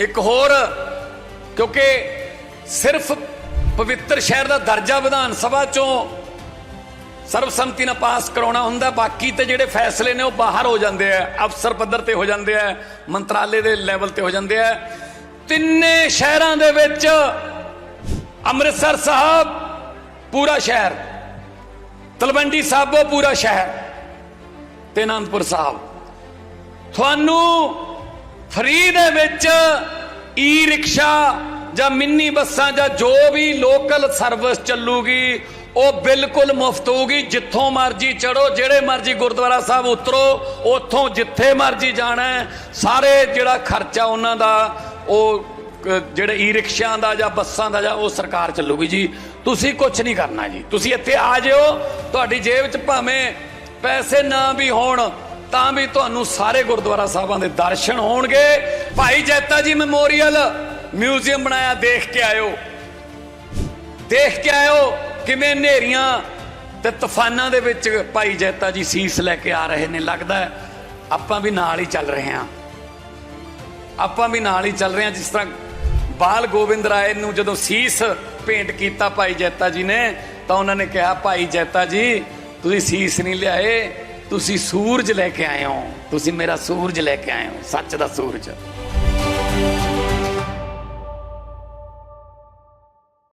ਇੱਕ ਹੋਰ, ਕਿਉਂਕਿ ਸਿਰਫ ਪਵਿੱਤਰ ਸ਼ਹਿਰ ਦਾ ਦਰਜਾ ਵਿਧਾਨ ਸਭਾ ਚੋਂ ਸਰਬਸੰਮਤੀ ਨਾਲ ਪਾਸ ਕਰਾਉਣਾ ਹੁੰਦਾ, ਬਾਕੀ ਤੇ ਜਿਹੜੇ ਫੈਸਲੇ ਨੇ ਉਹ ਬਾਹਰ ਹੋ ਜਾਂਦੇ ਆ, ਅਫਸਰ ਪੱਧਰ ਤੇ ਹੋ ਜਾਂਦੇ ਆ, ਮੰਤਰਾਲੇ ਦੇ ਲੈਵਲ ਤੇ ਹੋ ਜਾਂਦੇ ਆ। ਤਿੰਨੇ ਸ਼ਹਿਰਾਂ ਦੇ ਵਿੱਚ ਅੰਮ੍ਰਿਤਸਰ ਸਾਹਿਬ ਪੂਰਾ ਸ਼ਹਿਰ, ਤਲਵੰਡੀ ਸਾਬੋ ਪੂਰਾ ਸ਼ਹਿਰ ਤੇ ਅਨੰਦਪੁਰ ਸਾਹਿਬ। ਤੁਹਾਨੂੰ ਫ੍ਰੀ ਦੇ ਵਿੱਚ ਈ ਰਿਕਸ਼ਾ ਜਾਂ ਮਿੰਨੀ ਬੱਸਾਂ ਜਾਂ ਜੋ ਵੀ ਲੋਕਲ ਸਰਵਿਸ ਚੱਲੂਗੀ, ਉਹ ਬਿਲਕੁਲ ਮੁਫਤ ਹੋਊਗੀ। ਜਿੱਥੋਂ ਮਰਜ਼ੀ ਚੜੋ ਜਿਹੜੇ ਮਰਜ਼ੀ ਗੁਰਦੁਆਰਾ ਸਾਹਿਬ ਉਤਰੋ, ਉੱਥੋਂ ਜਿੱਥੇ ਮਰਜ਼ੀ ਜਾਣਾ ਸਾਰੇ ਜਿਹੜਾ ਖਰਚਾ ਉਹਨਾਂ ਦਾ, ਉਹ ਜਿਹੜੇ ਈ ਰਿਕਸ਼ਿਆਂ ਦਾ ਜਾਂ ਬੱਸਾਂ ਦਾ ਜਾਂ ਉਹ ਸਰਕਾਰ ਚੱਲੂਗੀ ਜੀ। ਤੁਸੀਂ ਕੁਝ ਨਹੀਂ ਕਰਨਾ ਜੀ। ਤੁਸੀਂ ਇੱਥੇ ਆ ਜਿਓ, ਤੁਹਾਡੀ ਜੇਬ 'ਚ ਭਾਵੇਂ ਪੈਸੇ ਨਾ ਵੀ ਹੋਣ ਤਾਂ ਵੀ ਤੁਹਾਨੂੰ ਸਾਰੇ ਗੁਰਦੁਆਰਾ ਸਾਹਿਬਾਂ ਦੇ ਦਰਸ਼ਨ ਹੋਣਗੇ। ਭਾਈ ਜੈਤਾ ਜੀ ਮੈਮੋਰੀਅਲ ਮਿਊਜ਼ੀਅਮ ਬਣਾਇਆ, ਦੇਖ ਕੇ ਆਇਓ। ਦੇਖ ਕੇ ਆਇਓ ਕਿਵੇਂ ਹਨੇਰੀਆਂ ਤੇ ਤੂਫਾਨਾਂ ਦੇ ਵਿੱਚ ਭਾਈ ਜੈਤਾ ਜੀ ਸੀਸ ਲੈ ਕੇ ਆ ਰਹੇ ਨੇ। ਲੱਗਦਾ ਆਪਾਂ ਵੀ ਨਾਲ ਹੀ ਚੱਲ ਰਹੇ ਹਾਂ। ਆਪਾਂ ਵੀ ਨਾਲ ਹੀ ਚੱਲ ਰਹੇ ਹਾਂ। ਜਿਸ ਤਰ੍ਹਾਂ ਬਾਲ ਗੋਬਿੰਦ ਰਾਏ ਨੂੰ ਜਦੋਂ ਸੀਸ ਭੇਂਟ ਕੀਤਾ ਭਾਈ ਜੈਤਾ ਜੀ ਨੇ, ਤਾਂ ਉਹਨਾਂ ਨੇ ਕਿਹਾ, ਭਾਈ ਜੈਤਾ ਜੀ, ਤੁਸੀਂ ਸੀਸ ਨਹੀਂ ਲਿਆਏ। ਤੁਸੀਂ ਸੂਰਜ ਲੈ ਕੇ ਆਏ ਹੋ, ਤੁਸੀਂ ਮੇਰਾ ਸੂਰਜ ਲੈ ਕੇ ਆਏ ਹੋ, ਸੱਚ ਦਾ ਸੂਰਜ।